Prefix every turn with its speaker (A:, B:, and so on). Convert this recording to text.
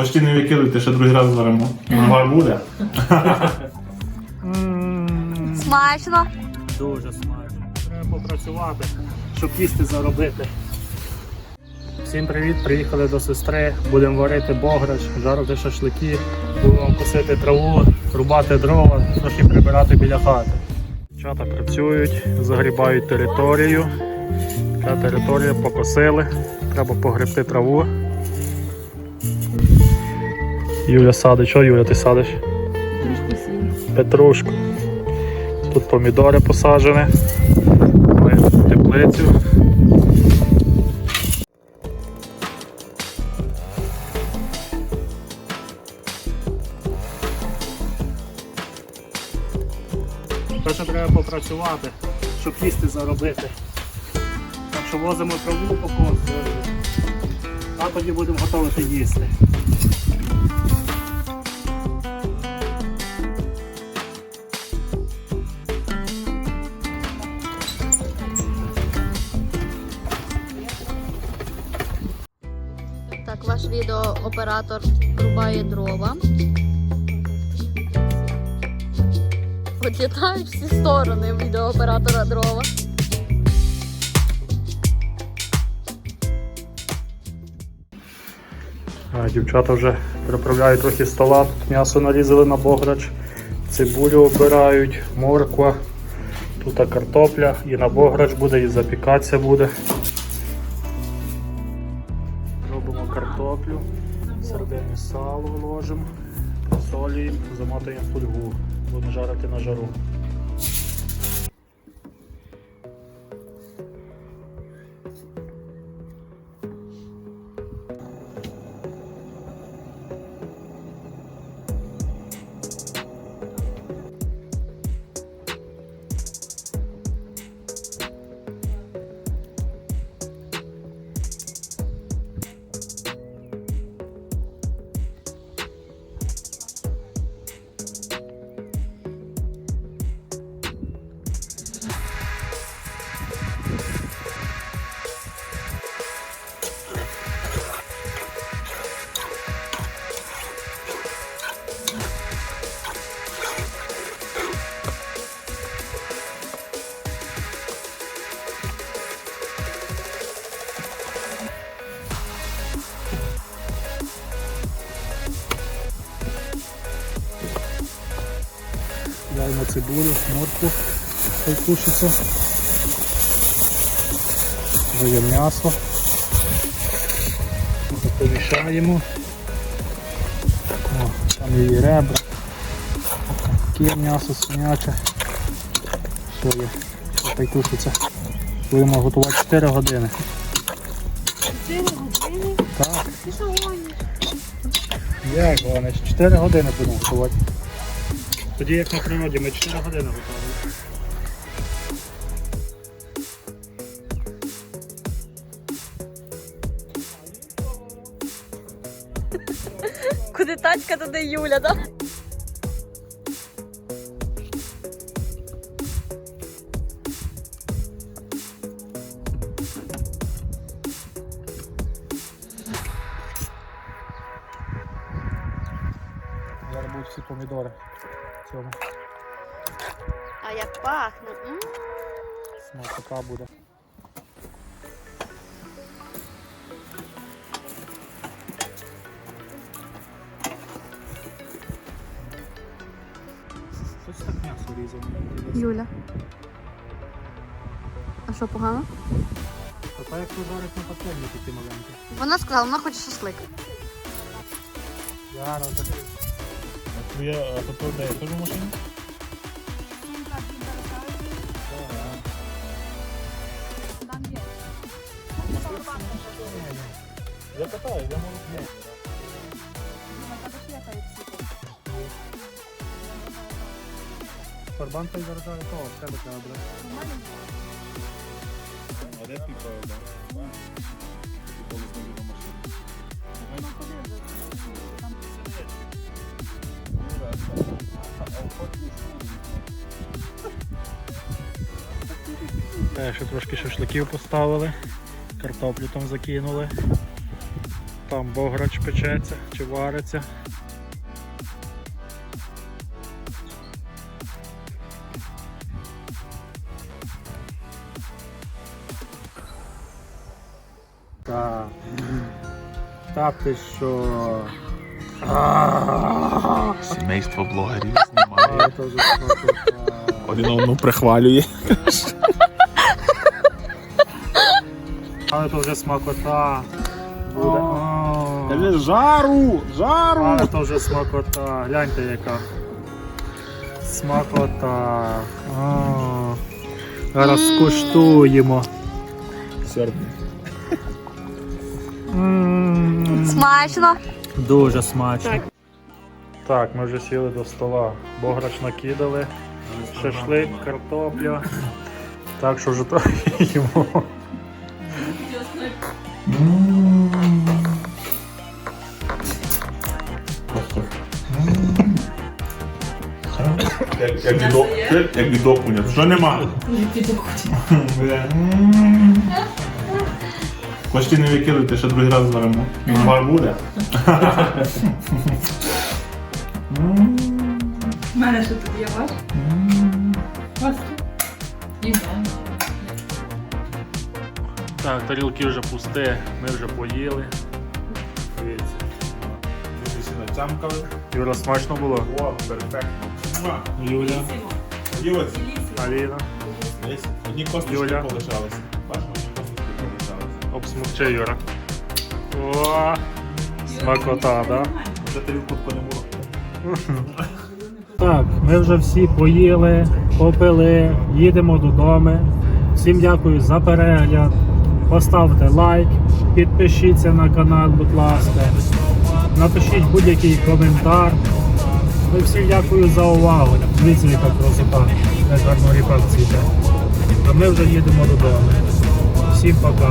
A: Почти не викидуйте, ще другий раз заримо. Нова буде.
B: Смачно.
C: Дуже смачно. Треба попрацювати, щоб їсти заробити. Всім привіт! Приїхали до сестри. Будемо варити бограч, жарити шашлики, будемо косити траву, рубати дрова, трохи прибирати біля хати. Дівчата працюють, загрібають територію. Ця територія покосили. Треба погребти траву. Юля садить. Що Юля ти садиш? Петрушку. Тут помідори посаджені. Ми в теплицю. Перше треба попрацювати, щоб їсти заробити. Так що возимо траву покосити, а тоді будемо готувати їсти.
B: Так, ваш відеооператор рубає дрова. Відлітають всі сторони відеооператора дрова.
C: Дівчата вже приправляють трохи стола, Тут м'ясо нарізали на бограч, цибулю обирають, морква, тут картопля і на бограч буде, і запікатися буде. Робимо картоплю, середині сало ложимо, посолюємо, замотуємо в фольгу, будемо жарити на жару. Даємо цибулю, моркву, хай тушиться. Вже є м'ясо. Помішаємо. О, там є ребра. Таке м'ясо свиняче. Все є. Хай тушиться. Будемо готувати 4 години.
B: 4 години?
C: Так,
B: Ти що гониш?
C: як вони? 4 години будемо готувати. Тоді як на природі, ми 4 години готуємо.
B: Куди тачка, туди Юля, так?
C: Зараз будуть всі помідори. Цьому
B: А як пахне. м.
C: смакота буде. Щось так м'ясо різано.
B: Юля. А що, погано?
C: А так як жарить на пательні такі маленькі.
B: Вона сказала, вона хоче шашлик.
C: Зараз так.
A: А твоя а то де теж в машині? Я катаю, я можу зняти.
C: Фарбан той зараз жарить того, в тебе треба буде.
A: А де ти правда?
C: Ще трошки шашликів поставили, картоплю там закинули.
D: Там бограч печеться чи вариться. Так. Та ти що?
E: Сімейство блогерів знімає. Один одну прихвалює.
D: Але то вже смакота. Буде.
E: Каже, жару! Жару!
D: Але то вже смакота. Гляньте яка. Смакота. А. Зараз скуштуємо. М,
B: Смачно.
D: Дуже смачно.
B: Так.
D: Так, ми вже сіли до стола. Бограч накидали. Шашлик, картопля. Так що вже трохи їмо.
E: Як, як, дідок, як дідок. Що нема? Бля. Не викидуйте, ще другий раз зваримо. Вар буде.
A: У мене ще тут є ваш.
D: Так, тарілки вже пусті, ми вже поїли. Дивіться.
E: Натямкали.
D: Юра, смачно було?
E: О, перфектно.
D: Юля,
E: Дівець.
D: Аліна,
E: одні косточки
D: Юля.
E: полишалися. Бачимо, одні косточки полишалися.
D: обсмокчи Юра. О, смакота, да?
E: Вже тарілку було.
D: Так, ми вже всі поїли, попили, їдемо додому. Всім дякую за перегляд. Поставте лайк, підпишіться на канал, будь ласка. Напишіть будь-який коментар. Ну всім дякую за увагу. Дивіться, яка красота, як гарно ріпак. А ми вже їдемо додому. Всім пока.